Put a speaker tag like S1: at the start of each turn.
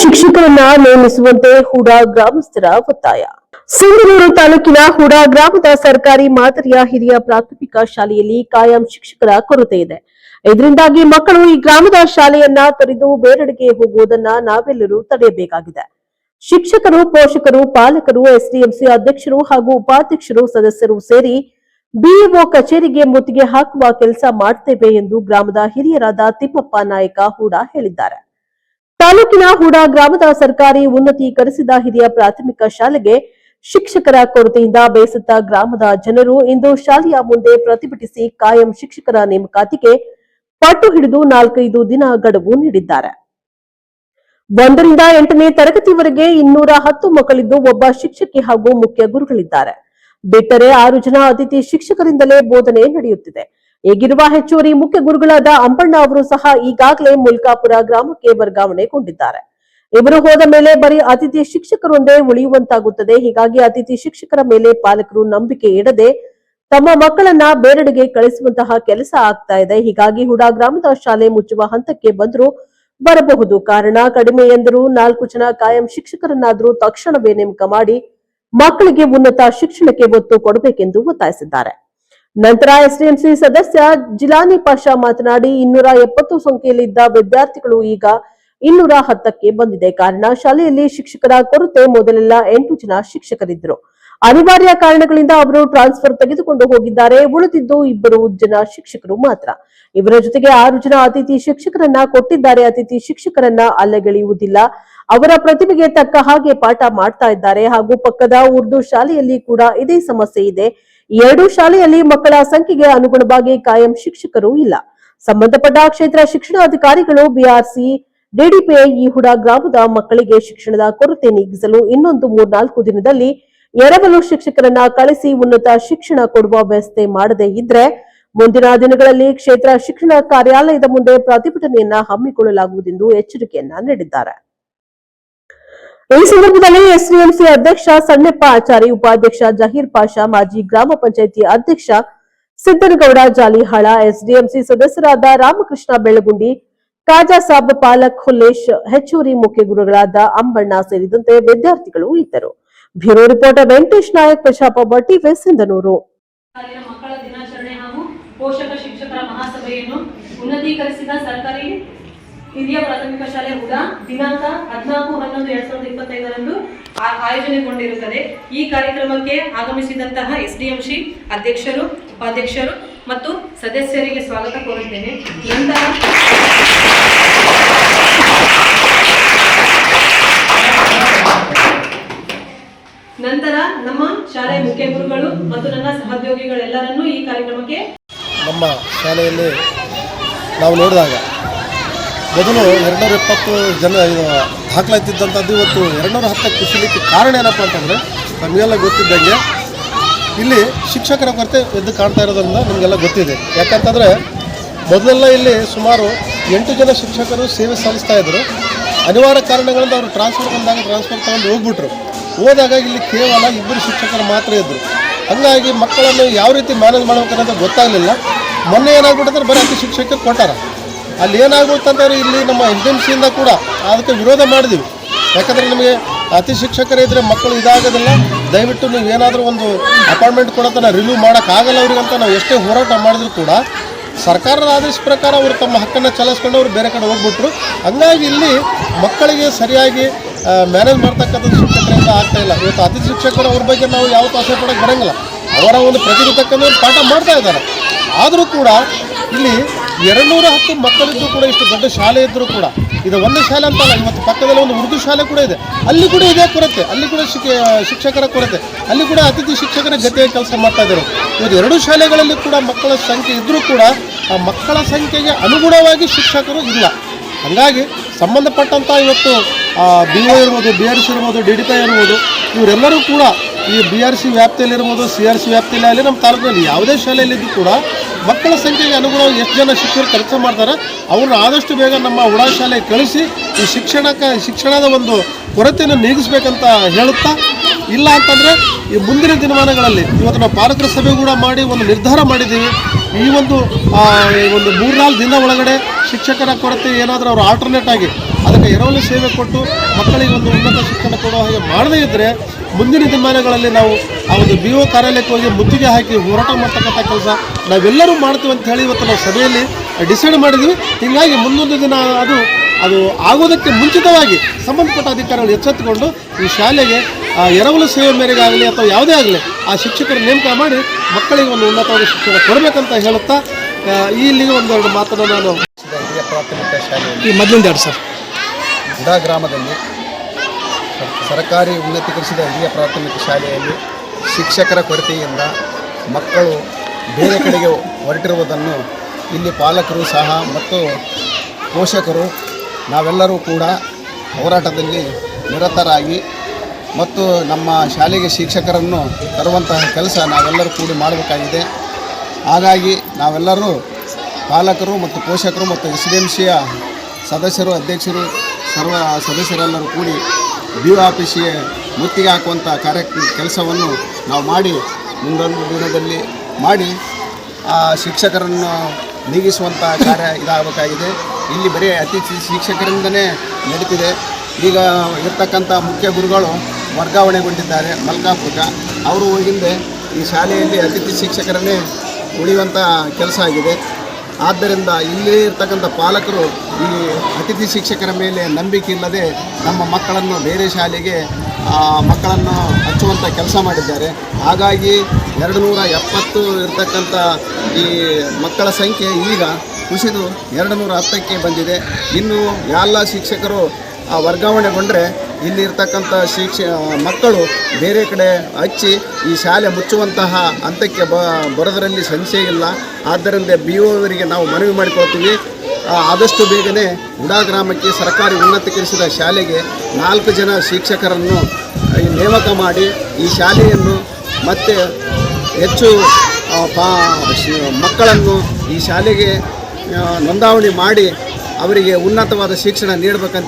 S1: ಶಿಕ್ಷಕರನ್ನ ನೇಮಿಸುವಂತೆ ಹೂಡಾ ಗ್ರಾಮಸ್ಥರ ಒತ್ತಾಯ. ಸಿಂಗನೂರು ತಾಲೂಕಿನ ಹೂಡಾ ಗ್ರಾಮದ ಸರ್ಕಾರಿ ಮಾದರಿಯ ಹಿರಿಯ ಪ್ರಾಥಮಿಕ ಶಾಲೆಯಲ್ಲಿ ಕಾಯಂ ಶಿಕ್ಷಕರ ಕೊರತೆ ಇದೆ. ಇದರಿಂದಾಗಿ ಮಕ್ಕಳು ಈ ಗ್ರಾಮದ ಶಾಲೆಯನ್ನ ತೊರೆದು ಬೇರೆಡೆಗೆ ಹೋಗುವುದನ್ನ ನಾವೆಲ್ಲರೂ ತಡೆಯಬೇಕಾಗಿದೆ. ಶಿಕ್ಷಕರು, ಪೋಷಕರು, ಪಾಲಕರು, ಎಸ್ಡಿಎಂಸಿ ಅಧ್ಯಕ್ಷರು ಹಾಗೂ ಉಪಾಧ್ಯಕ್ಷರು ಸದಸ್ಯರು ಸೇರಿ ಬಿಇಒ ಕಚೇರಿಗೆ ಮುತ್ತಿಗೆ ಹಾಕುವ ಕೆಲಸ ಮಾಡ್ತೇವೆ ಎಂದು ಗ್ರಾಮದ ಹಿರಿಯರಾದ ತಿಮ್ಮಪ್ಪ ನಾಯಕ ಹೂಡಾ ಹೇಳಿದ್ದಾರೆ. ತಾಲೂಕಿನ ಹೂಡಾ ಗ್ರಾಮದ ಸರ್ಕಾರಿ ಉನ್ನತೀಕರಿಸಿದ ಹಿರಿಯ ಪ್ರಾಥಮಿಕ ಶಾಲೆಗೆ ಶಿಕ್ಷಕರ ಕೊರತೆಯಿಂದ ಬೇಸತ್ತ ಗ್ರಾಮದ ಜನರು ಇಂದು ಶಾಲೆಯ ಮುಂದೆ ಪ್ರತಿಭಟಿಸಿ ಕಾಯಂ ಶಿಕ್ಷಕರ ನೇಮಕಾತಿಗೆ ಪಟ್ಟು ಹಿಡಿದು ನಾಲ್ಕೈದು ದಿನ ಗಡುವು ನೀಡಿದ್ದಾರೆ. ಒಂದರಿಂದ ಎಂಟನೇ ತರಗತಿವರೆಗೆ ಇನ್ನೂರ ಹತ್ತು ಮಕ್ಕಳಿದ್ದು ಒಬ್ಬ ಶಿಕ್ಷಕಿ ಹಾಗೂ ಮುಖ್ಯ ಗುರುಗಳಿದ್ದಾರೆ. ಬಿಟ್ಟರೆ ಆರು ಜನ ಅತಿಥಿ ಶಿಕ್ಷಕರಿಂದಲೇ ಬೋಧನೆ ನಡೆಯುತ್ತಿದೆ. ಈಗಿರುವ ಹೆಚ್ಚುವರಿ ಮುಖ್ಯ ಗುರುಗಳಾದ ಅಂಬಣ್ಣ ಅವರು ಸಹ ಈಗಾಗಲೇ ಮುಲ್ಕಾಪುರ ಗ್ರಾಮಕ್ಕೆ ವರ್ಗಾವಣೆಗೊಂಡಿದ್ದಾರೆ ಇವರು ಹೋದ ಮೇಲೆ ಬರೀ ಅತಿಥಿ ಶಿಕ್ಷಕರೊಂದೇ ಉಳಿಯುವಂತಾಗುತ್ತದೆ. ಹೀಗಾಗಿ ಅತಿಥಿ ಶಿಕ್ಷಕರ ಮೇಲೆ ಪಾಲಕರು ನಂಬಿಕೆ ಇಡದೆ ತಮ್ಮ ಮಕ್ಕಳನ್ನ ಬೇರೆಡೆಗೆ ಕಳಿಸುವಂತಹ ಕೆಲಸ ಆಗ್ತಾ ಇದೆ. ಹೀಗಾಗಿ ಹುಡಾ ಗ್ರಾಮದ ಶಾಲೆ ಮುಚ್ಚುವ ಹಂತಕ್ಕೆ ಬಂದರೂ ಬರಬಹುದು. ಕಾರಣ ಕಡಿಮೆ ಎಂದರೂ ನಾಲ್ಕು ಜನ ಕಾಯಂ ಶಿಕ್ಷಕರನ್ನಾದರೂ ತಕ್ಷಣವೇ ನೇಮಕ ಮಾಡಿ ಮಕ್ಕಳಿಗೆ ಉನ್ನತ ಶಿಕ್ಷಣಕ್ಕೆ ಒತ್ತು ಕೊಡಬೇಕೆಂದು ಒತ್ತಾಯಿಸಿದ್ದಾರೆ. ನಂತರ ಎಸ್ಡಿಎಂಸಿ ಸದಸ್ಯ ಜಿಲಾನಿ ಪಾಷಾ ಮಾತನಾಡಿ ಇನ್ನೂರ ಎಪ್ಪತ್ತು ಸಂಖ್ಯೆಯಲ್ಲಿದ್ದ ವಿದ್ಯಾರ್ಥಿಗಳು ಈಗ ಇನ್ನೂರ ಹತ್ತಕ್ಕೆ ಬಂದಿದೆ. ಕಾರಣ ಶಾಲೆಯಲ್ಲಿ ಶಿಕ್ಷಕರ ಕೊರತೆ ಮೊದಲೆಲ್ಲ ಎಂಟು ಜನ ಶಿಕ್ಷಕರಿದ್ದರು. ಅನಿವಾರ್ಯ ಕಾರಣಗಳಿಂದ ಅವರು ಟ್ರಾನ್ಸ್ಫರ್ ತೆಗೆದುಕೊಂಡು ಹೋಗಿದ್ದಾರೆ. ಉಳಿದಿದ್ದು ಇಬ್ಬರು ಜನ ಶಿಕ್ಷಕರು ಮಾತ್ರ. ಇವರ ಜೊತೆಗೆ ಆರು ಜನ ಅತಿಥಿ ಶಿಕ್ಷಕರನ್ನ ಕೊಟ್ಟಿದ್ದಾರೆ. ಅತಿಥಿ ಶಿಕ್ಷಕರನ್ನ ಅಲ್ಲಗೆಳೆಯುವುದಿಲ್ಲ. ಅವರ ಪ್ರತಿಭೆಗೆ ತಕ್ಕ ಹಾಗೆ ಪಾಠ ಮಾಡ್ತಾ ಇದ್ದಾರೆ. ಹಾಗೂ ಪಕ್ಕದ ಉರ್ದು ಶಾಲೆಯಲ್ಲಿ ಕೂಡ ಇದೇ ಸಮಸ್ಯೆ ಇದೆ. ಎರಡೂ ಶಾಲೆಯಲ್ಲಿ ಮಕ್ಕಳ ಸಂಖ್ಯೆಗೆ ಅನುಗುಣವಾಗಿ ಕಾಯಂ ಶಿಕ್ಷಕರು ಇಲ್ಲ. ಸಂಬಂಧಪಟ್ಟ ಕ್ಷೇತ್ರ ಶಿಕ್ಷಣಾಧಿಕಾರಿಗಳು ಬಿಆರ್ಸಿ ಡಿಡಿಪಿ ಈ ಹುಡಾ ಗ್ರಾಮದ ಮಕ್ಕಳಿಗೆ ಶಿಕ್ಷಣದ ಕೊರತೆ ನೀಗಿಸಲು ಇನ್ನೊಂದು ಮೂರ್ನಾಲ್ಕು ದಿನದಲ್ಲಿ ಎರವಲು ಶಿಕ್ಷಕರನ್ನ ಕಳಿಸಿ ಉನ್ನತ ಶಿಕ್ಷಣ ಕೊಡುವ ವ್ಯವಸ್ಥೆ ಮಾಡದೇ ಇದ್ರೆ ಮುಂದಿನ ದಿನಗಳಲ್ಲಿ ಕ್ಷೇತ್ರ ಶಿಕ್ಷಣ ಕಾರ್ಯಾಲಯದ ಮುಂದೆ ಪ್ರತಿಭಟನೆಯನ್ನ ಹಮ್ಮಿಕೊಳ್ಳಲಾಗುವುದೆಂದು ಎಚ್ಚರಿಕೆಯನ್ನ ನೀಡಿದ್ದಾರೆ. ಈ ಸಂದರ್ಭದಲ್ಲಿ ಎಸ್ಡಿಎಂಸಿ ಅಧ್ಯಕ್ಷ ಸಣ್ಣಪ್ಪ ಆಚಾರಿ, ಉಪಾಧ್ಯಕ್ಷ ಜಹೀರ್ ಪಾಷಾ, ಮಾಜಿ ಗ್ರಾಮ ಪಂಚಾಯಿತಿ ಅಧ್ಯಕ್ಷ ಸಿದ್ದನಗೌಡ, ಜಾಲಿಹಾಳ, ಎಸ್ಡಿಎಂಸಿ ಸದಸ್ಯರಾದ ರಾಮಕೃಷ್ಣ ಬೆಳಗುಂಡಿ ಕಾಜಾ ಸಾಬ್ ಪಾಲಕ್, ಹುಲ್ಲೇಶ್ ಹೆಚ್ಚುವರಿ ಮುಖ್ಯ ಗುರುಗಳಾದ ಅಂಬಣ್ಣ ಸೇರಿದಂತೆ ವಿದ್ಯಾರ್ಥಿಗಳು ಇದ್ದರು. ಬ್ಯೂರೋ ರಿಪೋರ್ಟರ್ ವೆಂಕಟೇಶ್ ನಾಯಕ್, ಪ್ರಶಾಪ ಟಿವಿ ಸಿಂಧನೂರು.
S2: ಮಕ್ಕಳ ದಿನಾಚರಣೆ ಹಾಗೂ ಪೋಷಕ ಶಿಕ್ಷಕರ ಮಹಾಸಭೆಯನ್ನು ಉನ್ನತೀಕರಿಸಿದ ಸರ್ಕಾರಿ ಹಿರಿಯ ಪ್ರಾಥಮಿಕ ಶಾಲೆ ಹುಡ, ದಿನಾಂಕ ಹದಿನಾಲ್ಕು, ಹನ್ನೊಂದು, ಎರಡ್ ಸಾವಿರದ ಇಪ್ಪತ್ತೈದರಂದು ಆಯೋಜನೆಗೊಂಡಿರುತ್ತದೆ. ಈ ಕಾರ್ಯಕ್ರಮಕ್ಕೆ ಆಗಮಿಸಿದಂತಹ ಎಸ್ಡಿಎಂಸಿ ಅಧ್ಯಕ್ಷರು, ಉಪಾಧ್ಯಕ್ಷರು ಮತ್ತು ಸದಸ್ಯರಿಗೆ ಸ್ವಾಗತ ಕೋರುತ್ತೇನೆ. ನಂತರ ನಂತರ ನಮ್ಮ ಶಾಲೆಯ ಮುಖ್ಯ ಗುರುಗಳು ಮತ್ತು ನನ್ನ ಸಹೋದ್ಯೋಗಿಗಳೆಲ್ಲರನ್ನೂ ಈ ಕಾರ್ಯಕ್ರಮಕ್ಕೆ
S3: ನಮ್ಮ ಶಾಲೆಯಲ್ಲಿ ನಾವು ನೋಡಿದಾಗ ಮೊದಲು ಎರಡುನೂರ ಇಪ್ಪತ್ತು ಜನ ದಾಖಲಾಗ್ತಿದ್ದಂಥದ್ದು ಇವತ್ತು ಎರಡುನೂರ ಹತ್ತಕ್ಕೆ ಕುಸಿಲಿಕ್ಕೆ ಕಾರಣ ಏನಪ್ಪ ಅಂತಂದರೆ ನಮಗೆಲ್ಲ ಗೊತ್ತಿದ್ದಂಗೆ ಇಲ್ಲಿ ಶಿಕ್ಷಕರ ಕೊರತೆ ಎದ್ದು ಕಾಣ್ತಾ ಇರೋದ್ರಿಂದ ನಮಗೆಲ್ಲ ಗೊತ್ತಿದೆ. ಯಾಕಂತಂದರೆ ಮೊದಲೆಲ್ಲ ಇಲ್ಲಿ ಸುಮಾರು ಎಂಟು ಜನ ಶಿಕ್ಷಕರು ಸೇವೆ ಸಲ್ಲಿಸ್ತಾ ಇದ್ದರು ಅನಿವಾರ್ಯ ಕಾರಣಗಳಿಂದ ಅವರು ಟ್ರಾನ್ಸ್ಫರ್ ಬಂದಾಗ ಟ್ರಾನ್ಸ್ಫರ್ ತಗೊಂಡು ಹೋಗ್ಬಿಟ್ರು. ಹೋದಾಗ ಇಲ್ಲಿ ಕೇವಲ ಇಬ್ಬರು ಶಿಕ್ಷಕರು ಮಾತ್ರ ಇದ್ದರು ಹಾಗಾಗಿ ಮಕ್ಕಳನ್ನು ಯಾವ ರೀತಿ ಮ್ಯಾನೇಜ್ ಮಾಡ್ಬೇಕನ್ನೋದು ಗೊತ್ತಾಗಲಿಲ್ಲ. ಮೊನ್ನೆ ಏನಾಗ್ಬಿಟ್ಟಂದ್ರೆ ಬರೀ ಅತಿ ಶಿಕ್ಷಕರು ಕೊಟ್ಟಾರ. ಅಲ್ಲಿ ಏನಾಗುತ್ತಂತಂದ್ರೆ ಇಲ್ಲಿ ನಮ್ಮ ಎಸ್ ಡಿ ಕೂಡ ಅದಕ್ಕೆ ವಿರೋಧ ಮಾಡಿದ್ದೀವಿ ಯಾಕಂದರೆ ನಿಮಗೆ ಅತಿ ಶಿಕ್ಷಕರೇ ಇದ್ದರೆ ಮಕ್ಕಳು ಇದಾಗೋದಿಲ್ಲ. ದಯವಿಟ್ಟು ನೀವು ಏನಾದರೂ ಒಂದು ಅಪಾಯಿಂಟ್ಮೆಂಟ್ ಕೊಡೋತನ ರಿಲೀವ್ ಮಾಡೋಕ್ಕಾಗಲ್ಲ ಅವ್ರಿಗಂತ ನಾವು ಎಷ್ಟೇ ಹೋರಾಟ ಮಾಡಿದ್ರು ಕೂಡ ಸರ್ಕಾರದ ಆದೇಶ ಪ್ರಕಾರ ಅವರು ತಮ್ಮ ಹಕ್ಕನ್ನು ಚಲಿಸ್ಕೊಂಡು ಅವರು ಬೇರೆ ಕಡೆ ಹೋಗ್ಬಿಟ್ರು. ಹಂಗಾಗಿ ಇಲ್ಲಿ ಮಕ್ಕಳಿಗೆ ಸರಿಯಾಗಿ ಮ್ಯಾನೇಜ್ ಮಾಡ್ತಕ್ಕಂಥ ಶಿಕ್ಷಕರಿಂದ ಆಗ್ತಾ ಇಲ್ಲ. ಇವತ್ತು ಅತಿ ಶಿಕ್ಷಕರು ಅವ್ರ ಬಗ್ಗೆ ನಾವು ಯಾವತ್ತೂ ಆಸೆ ಪಡೋಕ್ಕೆ ಬರೋಂಗಿಲ್ಲ. ಅವರ ಒಂದು ಪ್ರತಿಭೆ ತಕ್ಕಂಥ ಪಾಠ ಮಾಡ್ತಾ ಇದ್ದಾರೆ. ಆದರೂ ಕೂಡ ಇಲ್ಲಿ ಎರಡುನೂರ ಹತ್ತು ಮಕ್ಕಳಿದ್ದು ಕೂಡ ಇಷ್ಟು ದೊಡ್ಡ ಶಾಲೆ ಇದ್ದರೂ ಕೂಡ, ಇದು ಒಂದು ಶಾಲೆ ಅಂತಲ್ಲ ಇವತ್ತು ಪಕ್ಕದಲ್ಲಿ ಒಂದು ಉರ್ದು ಶಾಲೆ ಕೂಡ ಇದೆ. ಅಲ್ಲಿ ಕೂಡ ಇದೇ ಕೊರತೆ, ಅಲ್ಲಿ ಕೂಡ ಶಿಕ್ಷ ಶಿಕ್ಷಕರ ಕೊರತೆ, ಅಲ್ಲಿ ಕೂಡ ಅತಿಥಿ ಶಿಕ್ಷಕರ ಜೊತೆಗೆ ಕೆಲಸ ಮಾಡ್ತಾ ಇದ್ದಾರೆ. ಇವತ್ತು ಎರಡು ಶಾಲೆಗಳಲ್ಲಿ ಕೂಡ ಮಕ್ಕಳ ಸಂಖ್ಯೆ ಇದ್ದರೂ ಕೂಡ, ಆ ಮಕ್ಕಳ ಸಂಖ್ಯೆಗೆ ಅನುಗುಣವಾಗಿ ಶಿಕ್ಷಕರು ಇಲ್ಲ. ಹಾಗಾಗಿ ಸಂಬಂಧಪಟ್ಟಂಥ ಇವತ್ತು ಬಿ ಒ ಇರ್ಬೋದು ಬಿ ಆರ್ ಸಿ ಇರ್ಬೋದು ಡಿ ಡಿ ಪಿ ಇರ್ಬೋದು, ಇವರೆಲ್ಲರೂ ಕೂಡ ಈ ಬಿ ಆರ್ ಸಿ ವ್ಯಾಪ್ತಿಯಲ್ಲಿರ್ಬೋದು ಸಿ ಆರ್ ಸಿ ವ್ಯಾಪ್ತಿಯಲ್ಲಿ ನಮ್ಮ ತಾಲೂಕಿನಲ್ಲಿ ಯಾವುದೇ ಶಾಲೆಯಲ್ಲಿದ್ದು ಕೂಡ ಮಕ್ಕಳ ಸಂಖ್ಯೆಗೆ ಅನುಗುಣವಾಗಿ ಎಷ್ಟು ಜನ ಶಿಕ್ಷಕರು ಕೆಲಸ ಮಾಡ್ತಾರೆ ಅವ್ರನ್ನ ಆದಷ್ಟು ಬೇಗ ನಮ್ಮ ಉಡಾ ಶಾಲೆಗೆ ಕಳಿಸಿ ಈ ಶಿಕ್ಷಣಕ್ಕೆ ಶಿಕ್ಷಣದ ಒಂದು ಕೊರತೆಯನ್ನು ನೀಗಿಸ್ಬೇಕಂತ ಹೇಳುತ್ತಾ, ಇಲ್ಲ ಅಂತಂದರೆ ಈ ಮುಂದಿನ ದಿನಮಾನಗಳಲ್ಲಿ ಇವತ್ತು ನಾವು ಪಾಲಕರ ಸಭೆ ಕೂಡ ಮಾಡಿ ಒಂದು ನಿರ್ಧಾರ ಮಾಡಿದ್ದೀವಿ. ಈ ಒಂದು ಒಂದು ಮೂರ್ನಾಲ್ಕು ದಿನ ಒಳಗಡೆ ಶಿಕ್ಷಕರ ಕೊರತೆ ಏನಾದರೂ ಅವರು ಆಲ್ಟರ್ನೇಟ್ ಆಗಿ ಅದಕ್ಕೆ ಎರವಲು ಸೇವೆ ಕೊಟ್ಟು ಮಕ್ಕಳಿಗೆ ಒಂದು ಉನ್ನತ ಶಿಕ್ಷಣ ಕೊಡೋ ಹಾಗೆ ಮಾಡದೇ ಇದ್ದರೆ ಮುಂದಿನ ದಿನಮಾನಗಳಲ್ಲಿ ನಾವು ಆ ಒಂದು ಬಿ ಒ ಕಾರ್ಯಾಲಯಕ್ಕೆ ಹೋಗಿ ಮುತ್ತಿಗೆ ಹಾಕಿ ಹೋರಾಟ ಮಾಡ್ತಕ್ಕಂಥ ಕೆಲಸ ನಾವೆಲ್ಲರೂ ಮಾಡ್ತೀವಿ ಅಂತ ಹೇಳಿ ಇವತ್ತು ನಾವು ಸಭೆಯಲ್ಲಿ ಡಿಸೈಡ್ ಮಾಡಿದ್ವಿ. ಹೀಗಾಗಿ ಮುಂದೊಂದು ದಿನ ಅದು ಅದು ಆಗೋದಕ್ಕೆ ಮುಂಚಿತವಾಗಿ ಸಂಬಂಧಪಟ್ಟ ಅಧಿಕಾರಿಗಳು ಎಚ್ಚೆತ್ತುಕೊಂಡು ಈ ಶಾಲೆಗೆ ಆ ಎರವಲು ಸೇವೆ ಮೇರೆಗೆ ಆಗಲಿ ಅಥವಾ ಯಾವುದೇ ಆಗಲಿ ಆ ಶಿಕ್ಷಕರ ನೇಮಕ ಮಾಡಿ ಮಕ್ಕಳಿಗೆ ಒಂದು ಉನ್ನತವಾದ ಶಿಕ್ಷಣ ಕೊಡಬೇಕಂತ ಹೇಳುತ್ತಾ ಇಲ್ಲಿಗೆ ಒಂದೆರಡು ಮಾತನ್ನು ನಾನು
S4: ಈ ಮೊದಲಿಂದ ಎರಡು ಸರ್.
S5: ಗುಡಾ ಗ್ರಾಮದಲ್ಲಿ ಸರ್ಕಾರಿ ಉನ್ನತೀಕರಿಸಿದ ಹಿರಿಯ ಪ್ರಾಥಮಿಕ ಶಾಲೆಯಲ್ಲಿ ಶಿಕ್ಷಕರ ಕೊರತೆಯಿಂದ ಮಕ್ಕಳು ಬೇರೆ ಕಡೆಗೆ ಹೊರಟಿರುವುದನ್ನು ಇಲ್ಲಿ ಪಾಲಕರು ಸಹ ಮತ್ತು ಪೋಷಕರು ನಾವೆಲ್ಲರೂ ಕೂಡ ಹೋರಾಟದಲ್ಲಿ ನಿರತರಾಗಿ ಮತ್ತು ನಮ್ಮ ಶಾಲೆಗೆ ಶಿಕ್ಷಕರನ್ನು ತರುವಂತಹ ಕೆಲಸ ನಾವೆಲ್ಲರೂ ಕೂಡಿ ಮಾಡಬೇಕಾಗಿದೆ. ಹಾಗಾಗಿ ನಾವೆಲ್ಲರೂ ಪಾಲಕರು ಮತ್ತು ಪೋಷಕರು ಮತ್ತು ಎಸ್ ಡಿ ಎಂ ಸಿಯ ಸದಸ್ಯರು, ಅಧ್ಯಕ್ಷರು, ಸರ್ವ ಸದಸ್ಯರೆಲ್ಲರೂ ಕೂಡಿ ಬಿ ಆಫೀಸಿಗೆ ಮುತ್ತಿಗೆ ಹಾಕುವಂಥ ಕಾರ್ಯ ಕೆಲಸವನ್ನು ನಾವು ಮಾಡಿ, ಮುಂದೊಂದು ದಿನದಲ್ಲಿ ಮಾಡಿ, ಆ ಶಿಕ್ಷಕರನ್ನು ನೀಗಿಸುವಂಥ ಕಾರ್ಯ ಇದಾಗಬೇಕಾಗಿದೆ. ಇಲ್ಲಿ ಬರೀ ಅತಿಥಿ ಶಿಕ್ಷಕರಿಂದನೇ ನಡೀತಿದೆ. ಈಗ ಇರ್ತಕ್ಕಂಥ ಮುಖ್ಯ ಗುರುಗಳು ವರ್ಗಾವಣೆಗೊಂಡಿದ್ದಾರೆ, ಮಲ್ಕಾಪುರ. ಅವರು ಹೋಗಿಂದೆ ಈ ಶಾಲೆಯಲ್ಲಿ ಅತಿಥಿ ಶಿಕ್ಷಕರನ್ನೇ ಉಳಿಯುವಂಥ ಕೆಲಸ ಆಗಿದೆ. ಆದ್ದರಿಂದ ಇಲ್ಲಿ ಇರ್ತಕ್ಕಂಥ ಪಾಲಕರು ಈ ಅತಿಥಿ ಶಿಕ್ಷಕರ ಮೇಲೆ ನಂಬಿಕೆ ಇಲ್ಲದೆ ನಮ್ಮ ಮಕ್ಕಳನ್ನು ಬೇರೆ ಶಾಲೆಗೆ ಮಕ್ಕಳನ್ನು ಹಚ್ಚುವಂಥ ಕೆಲಸ ಮಾಡಿದ್ದಾರೆ. ಹಾಗಾಗಿ ಎರಡು ನೂರ ಎಪ್ಪತ್ತು ಇರತಕ್ಕಂಥ ಈ ಮಕ್ಕಳ ಸಂಖ್ಯೆ ಈಗ ಕುಸಿದು ಎರಡು ನೂರ ಹತ್ತಕ್ಕೆ ಬಂದಿದೆ. ಇನ್ನು ಎಲ್ಲ ಶಿಕ್ಷಕರು ವರ್ಗಾವಣೆಗೊಂಡರೆ ಇಲ್ಲಿ ಇರ್ತಕ್ಕಂಥ ಶಿಕ್ಷ ಮಕ್ಕಳು ಬೇರೆ ಕಡೆ ಹಚ್ಚಿ ಈ ಶಾಲೆ ಮುಚ್ಚುವಂತಹ ಹಂತಕ್ಕೆ ಬ, ಬರೋದರಲ್ಲಿ ಸಂಶಯ ಇಲ್ಲ. ಆದ್ದರಿಂದ ಬಿ ಅವರಿಗೆ ನಾವು ಮನವಿ ಮಾಡಿಕೊಳ್ತೀವಿ. ಆದಷ್ಟು ಬೇಗನೆ ಉಡಾ ಗ್ರಾಮಕ್ಕೆ ಸರ್ಕಾರಿ ಉನ್ನತೀಕರಿಸಿದ ಶಾಲೆಗೆ ನಾಲ್ಕು ಜನ ಶಿಕ್ಷಕರನ್ನು ನೇಮಕ ಮಾಡಿ ಈ ಶಾಲೆಯನ್ನು ಮತ್ತೆ ಹೆಚ್ಚು ಪಾ ಮಕ್ಕಳನ್ನು ಈ ಶಾಲೆಗೆ ನೋಂದಾವಣಿ ಮಾಡಿ ಅವರಿಗೆ ಉನ್ನತವಾದ ಶಿಕ್ಷಣ ನೀಡಬೇಕಂತ